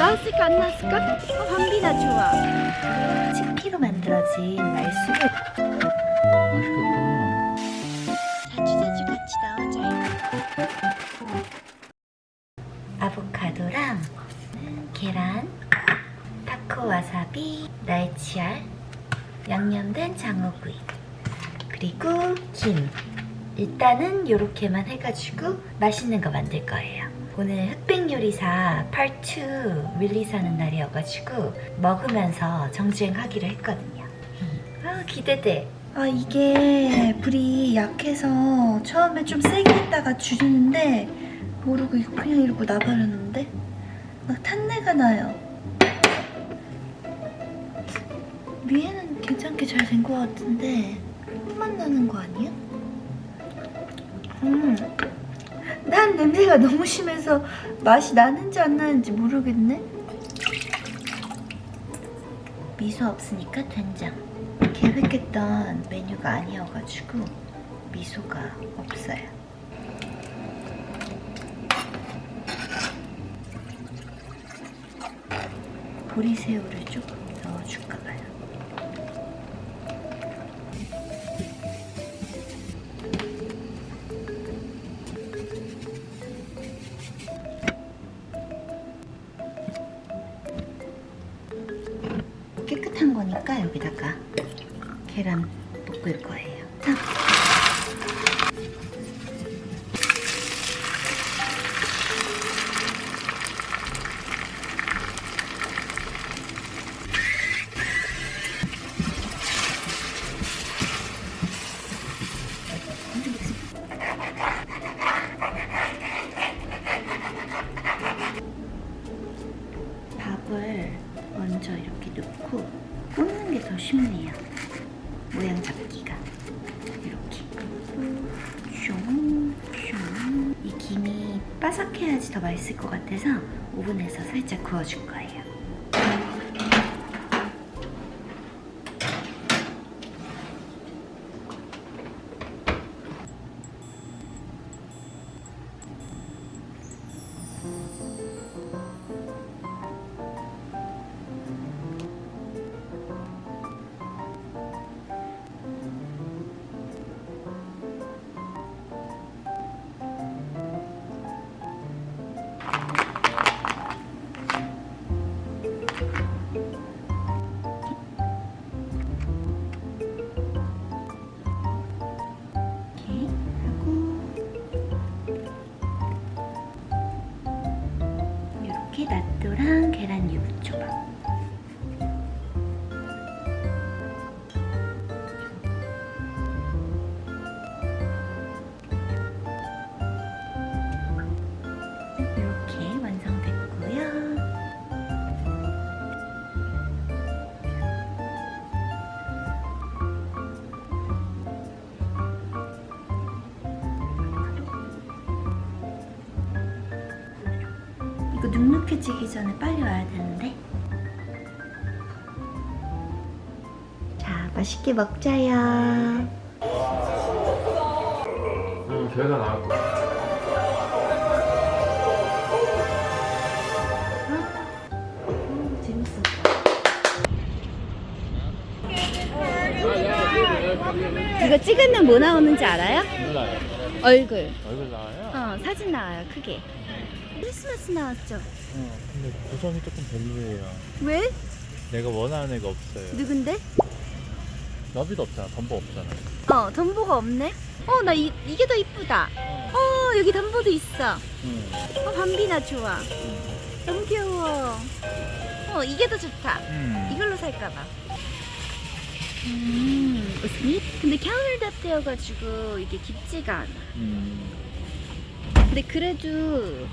나왔을까 안 나왔을까? 어, 밤비나 좋아. 치피로 만들어진 말수를 와 맛있겠다. 자주 자주 같이 나오자. 아보카도랑 계란, 타코 와사비, 날치알, 양념된 장어구이, 그리고 김. 일단은 이렇게만 해가지고 맛있는 거 만들 거예요. 오늘 흑백 요리사 파트 릴리스하는 날이어가지고 먹으면서 정주행하기로 했거든요. 아 기대돼. 아 이게 불이 약해서 처음에 좀 세게 했다가 줄이는데 모르고 그냥 이러고 놔버렸는데 막 탄내가 나요. 위에는 괜찮게 잘 된 것 같은데 흙만 나는 거 아니야? 음, 난 냄새가 너무 심해서 맛이 나는지 안 나는지 모르겠네. 미소 없으니까 된장. 계획했던 메뉴가 아니어가지고 미소가 없어요. 보리새우를 조금 계란 볶을 거예요. 자. 밥을 먼저 이렇게 넣고 꽂는 게 더 쉽네요. 모양 잡기가 이렇게 슝슝 이 김이 바삭해야지 더 맛있을 것 같아서 오븐에서 살짝 구워줄 거예요. 눅눅해지기 전에 빨리 와야 되는데. 자, 맛있게 먹자요. 음 거. 음, 재밌었다. 이거 찍으면 뭐 나오는지 알아요? 몰라요. 얼굴. 얼굴 나와요? 어, 사진 나와요, 크게. 크리스마스 나왔죠? 어. 근데 구성이 조금 별로예요. 왜? 내가 원하는 애가 없어요. 누군데? 너비도 없잖아. 덤보 없잖아. 어, 덤보가 없네. 어, 나 이, 이게 더 이쁘다. 어, 여기 덤보도 있어. 응. 어, 밤비나 좋아. 너무 귀여워. 어, 이게 더 좋다. 음. 이걸로 살까봐. 음, 스니? 근데 카운터탑 되어가지고 이게 깊지가 않아. 음. 근데 그래도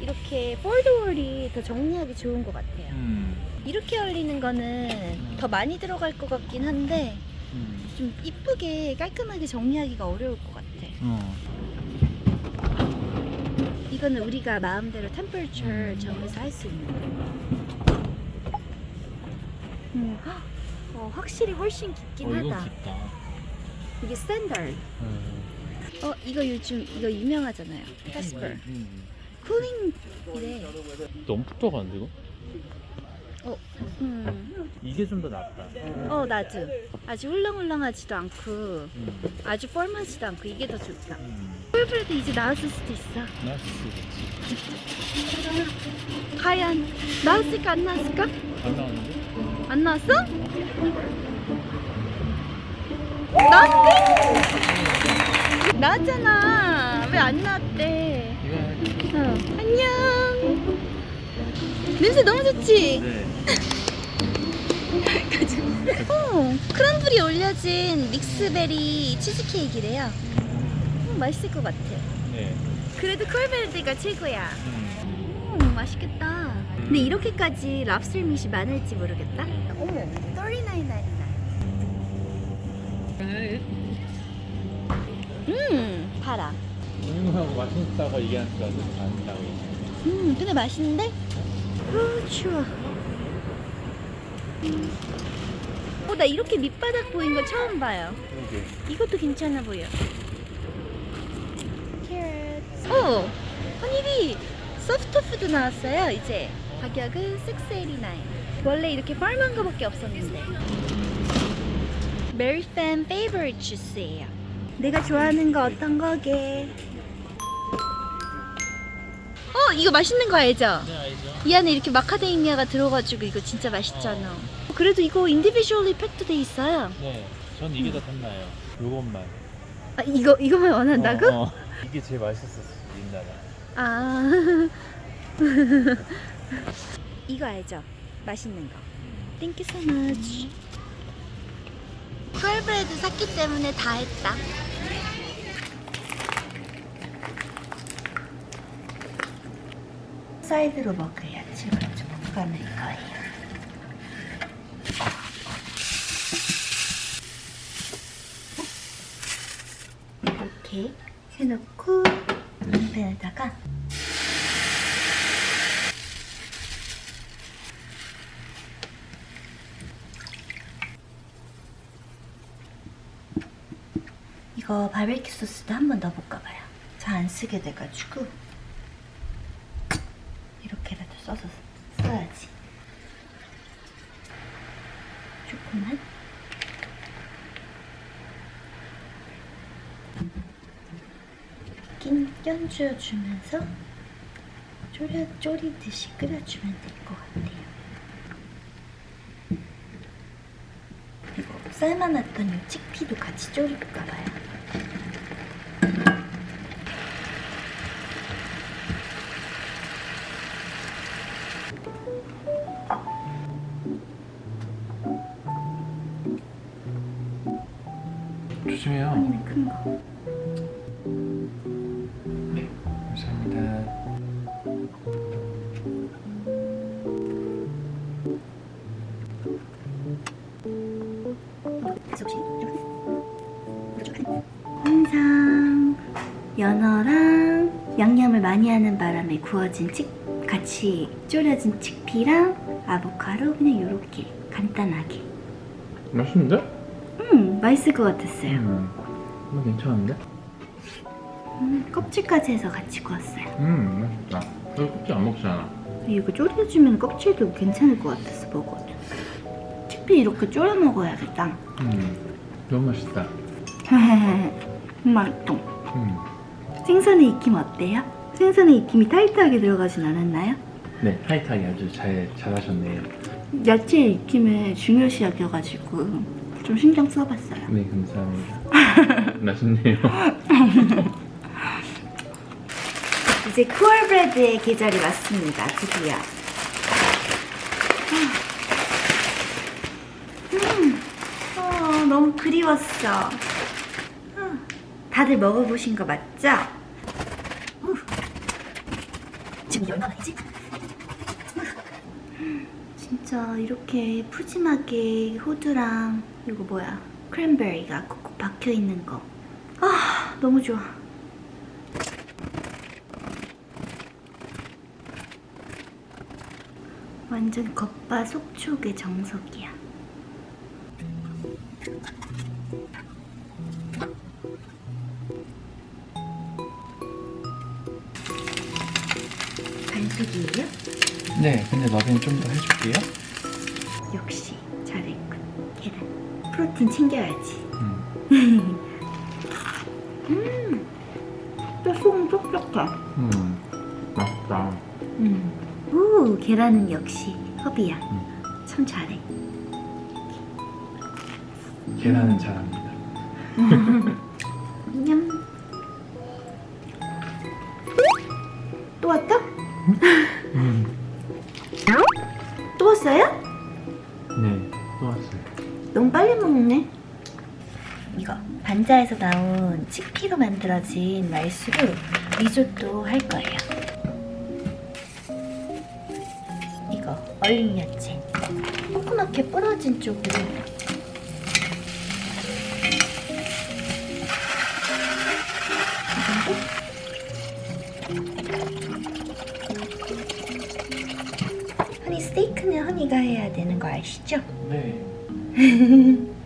이렇게 폴드홀이 더 정리하기 좋은 것 같아요. 음. 이렇게 열리는 거는 더 많이 들어갈 것 같긴 한데 음. 좀 이쁘게 깔끔하게 정리하기가 어려울 것 같아. 어. 이거는 우리가 마음대로 템퍼처 음. 정해서 할 수 있는 거. 음. 헉, 어, 확실히 훨씬 깊긴 어 이거 하다. 깊다. 이게 스탠다드. 음. 어, 이거 요즘 이거 유명하잖아요. 캐스퍼. 음. 쿨링이래. 너무 푹 들어가는데 이거? 음. 이게 좀 더 낫다. 어 나도. 아주 훌렁훌렁하지도 않고 음. 아주 뻘하지도 않고 이게 더 좋다. 음. 꿀브레드 이제 나왔을 수도 있어. 나스지. 과연 나왔을까 안 나왔을까? 안 나왔는데? 안 나왔어? 나왔대? 나왔잖아. 왜 안 나왔대? 이거 해야지. 어. 안녕. 냄새 너무 좋지? 네. 어, 크럼블이 올려진 믹스베리 치즈케이크래요. 음, 맛있을 것 같아. 네. 그래도 콜베르드가 최고야. 음. 음, 맛있겠다. 근데 이렇게까지 랍스터 밑이 많을지 모르겠다. 어머, 39.99. 음, 달아. 이거하고 맛있다고 얘기하는 줄 알았는데 아니라고. 음, 근데 맛있는데? 어, 추워. 음. 어, 나 이렇게 밑바닥 보인 거 처음 봐요. 그러게. 이것도 괜찮아 보여. 캐럿. 어, 허니비 소프트푸드 나왔어요. 이제 가격은 6.89. 원래 이렇게 펄만 거밖에 없었는데. 메리팬 페이버릿 주스예요. 내가 좋아하는 거 어떤 거게? 어, 이거 맛있는 거 알죠? 네 알죠. 이 안에 이렇게 마카데미아가 들어가지고 이거 진짜 맛있잖아. 그래도 이거 인디비주얼리 팩도 돼 있어요. 네. 전 이게 더 탐나요. 요것만. 아 이거 이거만 원한다고? 어, 어. 이게 제일 맛있었어 옛날에. 아 이거 알죠? 맛있는 거. Thank you so much. 컬브레드 샀기 때문에 다 했다. 사이드로 야채가 좀 볶아낼 거예요. 이렇게 해놓고 팬에다가 이거 바베큐 소스도 한번 넣어볼까봐요. 잘 안 쓰게 돼가지고 써서 써야지. 조금만. 낀 껴주어주면서 졸여 졸이듯이 끓여주면 될 것 같아요. 그리고 삶아놨던 이 치피도 같이 졸일까봐요. 양념을 많이 하는 바람에 구워진 치 같이 졸여진 치피랑 아보카도 그냥 이렇게 간단하게. 맛있는데? 음 맛있을 것 같았어요. 음. 이거 괜찮은데? 음, 껍질까지 해서 같이 구웠어요. 음 맛있다. 너 껍질 안 먹잖아. 이거 졸여주면 껍질도 괜찮을 것 같아서 먹어도. 치피 이렇게 졸여 먹어야겠다. 음 너무 맛있다. 맛있어. 음. 생선의 익힘 어때요? 생선의 익힘이 타이트하게 들어가진 않았나요? 네 타이트하게 아주 잘 잘하셨네요. 야채 익힘을 중요시 여겨가지고 좀 신경 써봤어요. 네 감사합니다. 맛있네요. 이제 쿠얼브레드의 계절이 왔습니다. 드디어. 음, 어, 너무 그리웠어. 어, 다들 먹어보신 거 맞죠? 우. 지금 이게 얼마나지? 진짜 이렇게 푸짐하게 호두랑 이거 뭐야 크랜베리가 콕콕 박혀 있는 거. 아 너무 좋아. 완전 겉바 속촉의 정석이야. 반숙이에요? 네, 근데 나중에 좀 더 해줄게요. 역시 잘했군. 계란. 프로틴 챙겨야지. 음. 음. 뼈속은 촉촉해. 음. 맛있다. 음. 오, 계란은 역시 허비야. 참 잘해. 계란은 잘합니다. 냠. 반자에서 나온 치피로 만들어진 말수로 리조또 할 거예요. 이거 얼린 야채. 조그맣게 부러진 쪽으로. 이 정도? 허니 스테이크는 허니가 해야 되는 거 아시죠? 네.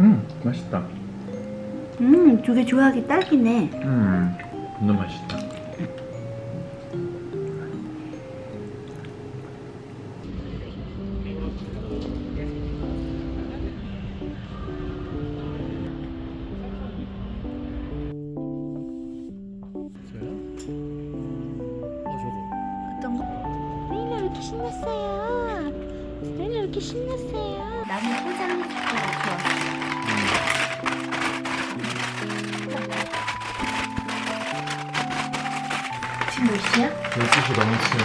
음, 맛있다. 음, 두 개 좋아하기 딱이네. 음, 너무 맛있다. 어떤 거? 왜 이렇게 신났어요? 이렇게 신났어요? 나는 포장해줄게 좋아. 지금 몇 시야? 12시 넘었어요.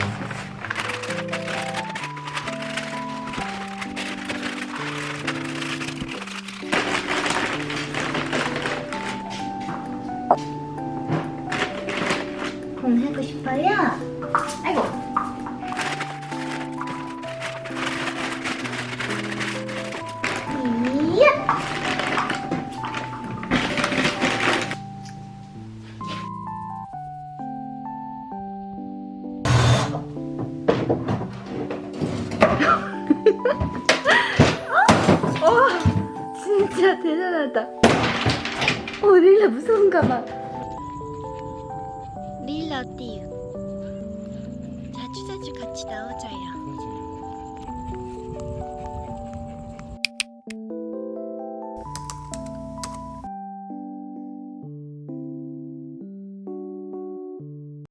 공 하고 싶어요? 아이고. 와 진짜 대단하다. 어 릴라 무서운가 봐. 릴라 어때요? 자주자주 같이 나오자.